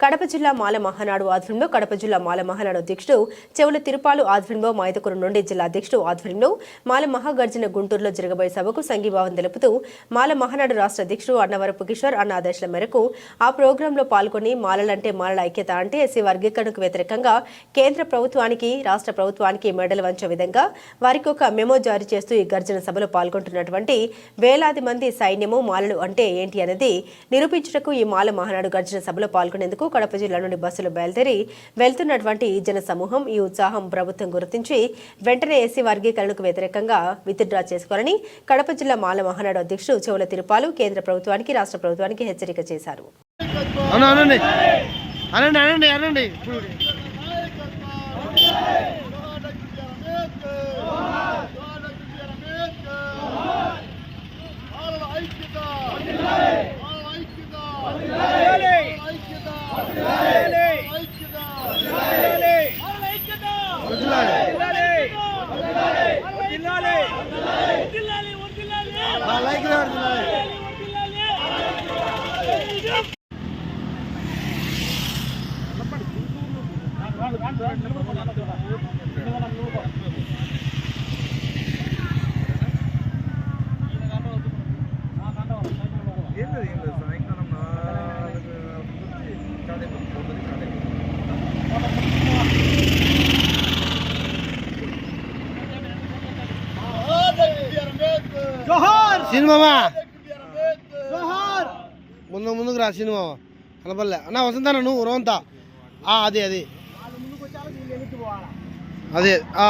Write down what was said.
కడప జిల్లా మాల మహానాడు ఆధ్వర్యంలో కడప జిల్లా మాల మహానాడు అధ్యక్షుడు చెవుల తిరుపాలు ఆధ్వర్యంలో మాయతకురు నుండి జిల్లా అధ్యక్షుడు ఆధ్వర్యంలో మాల మహాగర్జన గుంటూరులో జరగబోయే సభకు సంఘీభావం తెలుపుతూ మాల మహానాడు రాష్ట్ర అధ్యక్షుడు అన్నవరపు కిషోర్ అన్న ఆదేశాల మేరకు ఆ ప్రోగ్రాంలో పాల్గొని మాలలంటే మాలల ఐక్యత అంటే ఎస్సీ వర్గీకరణకు వ్యతిరేకంగా కేంద్ర ప్రభుత్వానికి రాష్ట్ర ప్రభుత్వానికి మెడలు వంచే విధంగా వారికి ఒక మెమో జారీ చేస్తూ ఈ గర్జన సభలో పాల్గొంటున్నటువంటి వేలాది మంది సైన్యము మాలలు అంటే ఏంటి అనేది నిరూపించుటకు ఈ మాల మహానాడు గర్జన సభలో పాల్గొనేందుకు కడప జిల్లా నుండి బస్సులు బయలుదేరి వెళ్తున్నటువంటి ఈ జన సమూహం ఈ ఉత్సాహం ప్రభుత్వం గుర్తించి వెంటనే ఎస్సీ వర్గీకరణకు వ్యతిరేకంగా విత్డ్రా చేసుకోవాలని కడప జిల్లా మాల మహానాడు అధ్యక్షుడు చెవుల తిరుపాలు కేంద్ర ప్రభుత్వానికి రాష్ట్ర ప్రభుత్వానికి హెచ్చరిక చేశారు. అవును సినిమామా ముందు ముందుకు రా సినిమా కనపల్లె అన్న వసంతన్న నువ్వు రోంతా ఆ, అది అది అదే ఆ